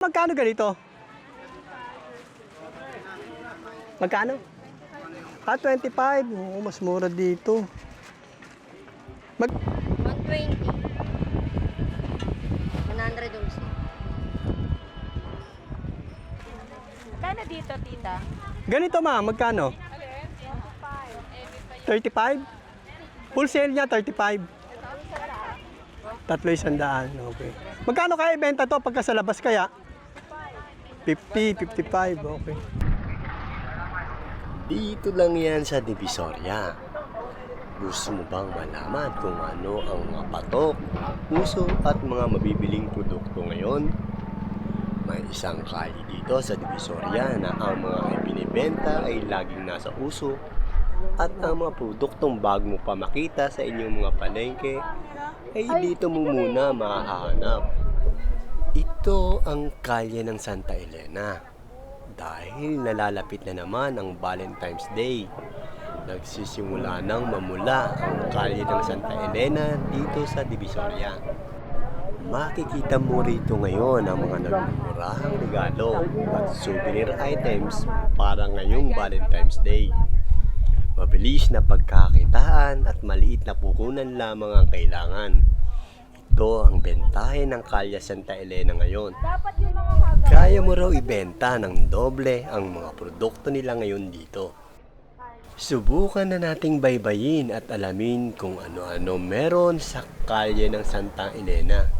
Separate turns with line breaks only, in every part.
Magkano ganito? Magkano? Ah, 25. Oo, mas mura dito. Mag
120. 100 also.
Kano dito, tita?
ganito ma, magkano? 35? Full sale niya, 35. Tatlo isang daan, okay. Magkano kaya ibenta to pagka sa labas kaya? 50, 55, okay.
Dito lang yan sa Divisoria. Gusto mo bang malaman kung ano ang mga patok, uso at mga mabibiling produkto ngayon? May isang kali dito sa Divisoria na ang mga ibinibenta ay laging nasa uso at ang mga produktong bago mo pa makita sa inyong mga palengke ay dito mo muna mahahanap. Ito ang kalye ng Santa Elena dahil nalalapit na naman ang Valentine's Day. Nagsisimula nang mamula ang kalye ng Santa Elena dito sa Divisoria. Makikita mo rito ngayon ang mga nagmumurahang regalo at souvenir items para ngayong Valentine's Day. Mabilis na pagkakitaan at maliit na puhunan lamang ang kailangan. Ito ang bentahe ng Kalya Santa Elena ngayon. Kaya mo raw ibenta ng doble ang mga produkto nila ngayon dito. Subukan na nating baybayin at alamin kung ano-ano meron sa kalye ng Santa Elena.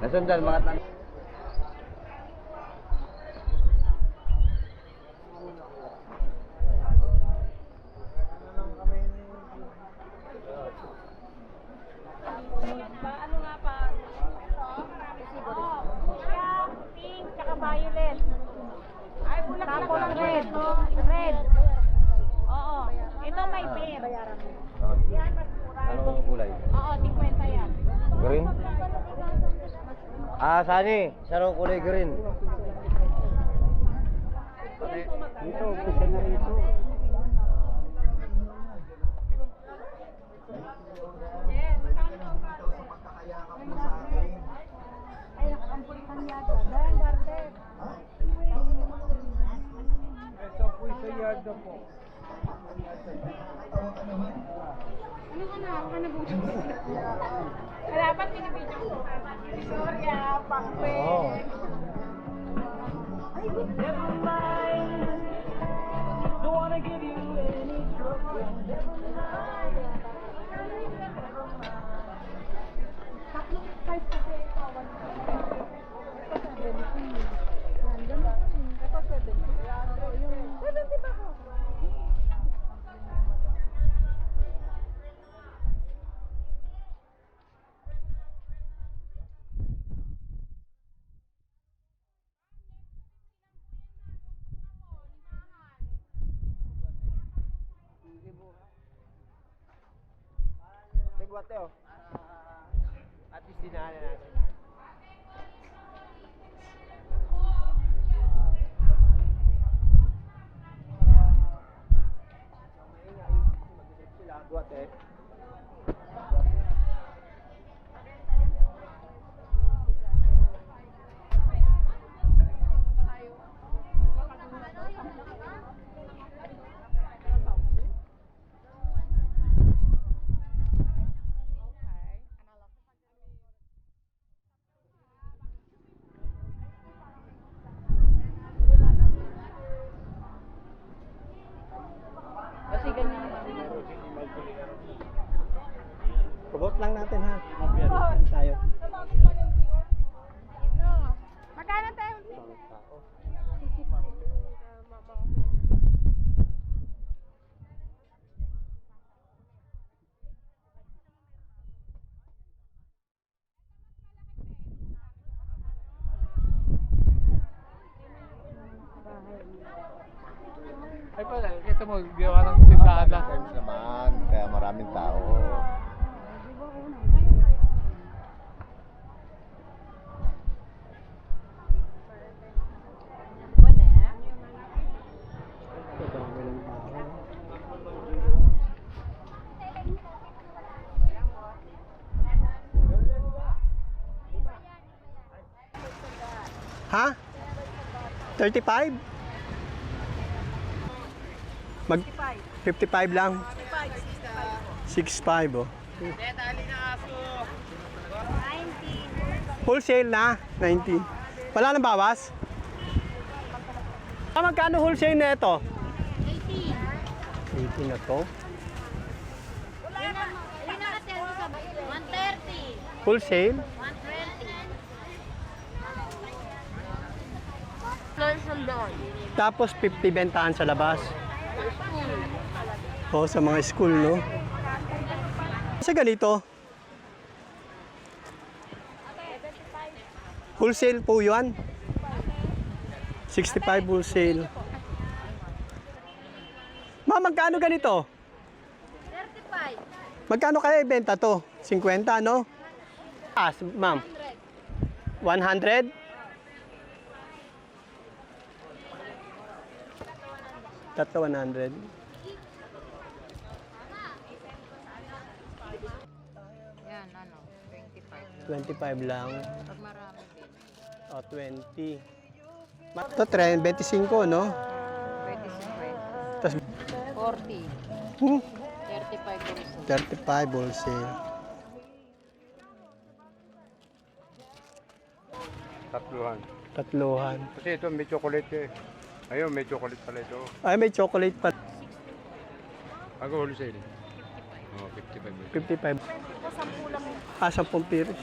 Nasundan mga tan.
Ano nga pa? Pink, tsaka violet. Ay, bulak Tapos red. Red. Oo. Ito may pink. Yan, mas mura.
Anong kulay?
Oo, 50 yan.
Green? Ah, sani. Sarong kulay green.
Dito, umpisa na rito.
Ano ka na? Ako ka na pa pinibidyo ko. Sorya, pakwe.
Oo.
Ay,
até yo.
Atis dinane nanti.
buat ya. Ito mo, gawa ng tindahan na.
Times naman, kaya maraming tao.
Ha? 35? Mag 55 lang. 65 oh. Wholesale na, 90. Wala nang bawas? Ah, magkano wholesale na ito? 80 na to.
Hindi na natin sa 130.
Wholesale?
120.
Tapos 50 bentahan sa labas. O, sa mga school, no? Sa ganito. Wholesale po yun. 65 wholesale. Ma, magkano ganito?
35.
Magkano kaya ibenta to? 50, no? Ah, ma'am. 100? Tatlo 100.
Yan, ano, 25.
25 lang.
Pag marami din.
O, 20. Ma- Ito, trend, 25, no?
25.
Tapos,
40.
hmm,
35 also.
35 wholesale.
Tatluhan.
Tatluhan.
Kasi ito may chocolate eh. Ayun, may chocolate pala ito.
Ay, may chocolate pa.
Ako wholesale. Oh, 55.
55. Ah, 10 piris.